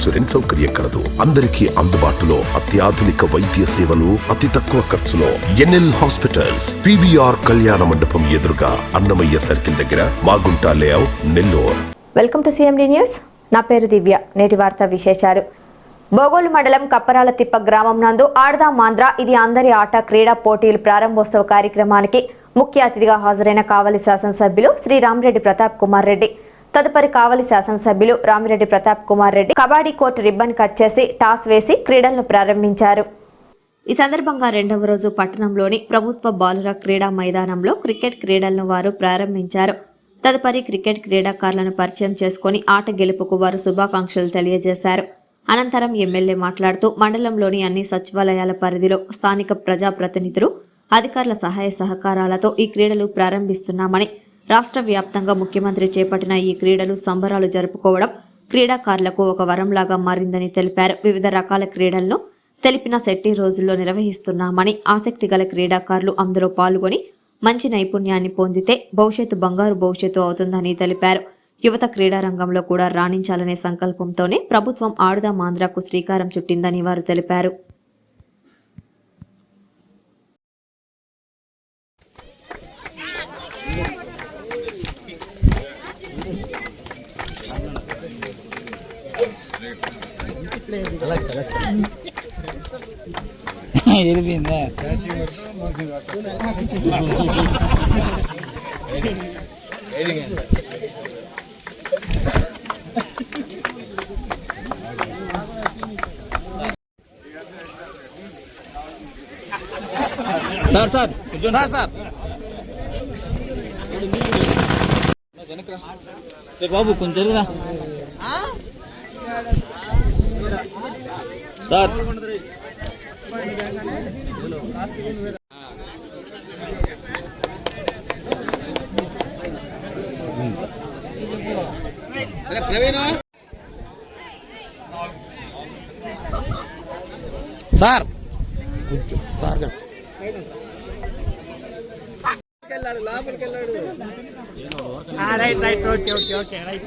Insurance సౌకర్యం కలదు. అందరికీ అందుబాటులో అత్యాధునిక వైద్య సేవలు అతి తక్కువ ఖర్చులో. ఎన్ఎల్ హాస్పిటల్స్ పివిఆర్ కళ్యాణ మండపం ఎదురుగా అన్నమయ్య సర్కిల్ దగ్గర Magunta layout Nellore. Welcome to CMD news నా పేరు దివ్య. నేటి వార్త విశేషాలు. బోగోలు మండలం కప్పరాల తిప్ప గ్రామం నందు ఆడదాం మాంద్ర ఇది అందరి ఆట క్రీడా పోటీలు ప్రారంభోత్సవ కార్యక్రమానికి ముఖ్య అతిథిగా హాజరైన కావలి శాసనసభ్యులు శ్రీ రామరెడ్డి ప్రతాప్ కుమార్ రెడ్డి. తదుపరి కావలి శాసనసభ్యులు Ramireddy Pratap Kumar Reddy kabaddi court ribbon cut చేసి టాస్ వేసి క్రీడలను ప్రారంభించారు. ఈ సందర్భంగా రెండవ రోజు పట్టణంలోని ప్రభుత్వ బాలుర క్రీడా మైదానంలో క్రికెట్ క్రీడలను వారు ప్రారంభించారు. తదుపరి క్రికెట్ క్రీడాకారులను పరిచయం చేసుకుని ఆట గెలుపుకు వారు శుభాకాంక్షలు తెలియజేశారు. అనంతరం ఎమ్మెల్యే మాట్లాడుతూ మండలంలోని అన్ని సచివాలయాల పరిధిలో స్థానిక ప్రజాప్రతినిధులు అధికారుల సహాయ సహకారాలతో ఈ క్రీడలు ప్రారంభిస్తున్నామని రాష్ట్ర వ్యాప్తంగా ముఖ్యమంత్రి చేపట్టిన ఈ క్రీడలు సంబరాలు జరుపుకోవడం క్రీడాకారులకు ఒక వరంలాగా మారిందని తెలిపారు. వివిధ రకాల క్రీడలను తెలిపిన శెట్టి రోజుల్లో నిర్వహిస్తున్నామని ఆసక్తి గల క్రీడాకారులు అందులో పాల్గొని మంచి నైపుణ్యాన్ని పొందితే భవిష్యత్తు బంగారు భవిష్యత్తు అవుతుందని తెలిపారు. యువత క్రీడారంగంలో కూడా రాణించాలనే సంకల్పంతోనే ప్రభుత్వం ఆడుదాం ఆంధ్రాకు శ్రీకారం చుట్టిందని వారు తెలిపారు. వెళ్ళిపోయిందా సార్ సార్ సార్ సార్ ఏ బాబు కొంచెం సార్. సార్. సార్ గారు. Right right okay okay okay right.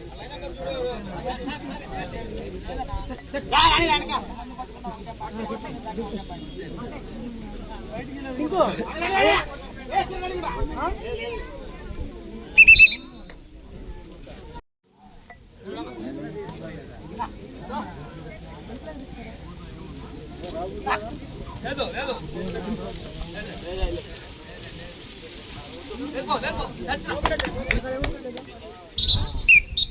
లేదు లేదు లేదు లేదు లేదు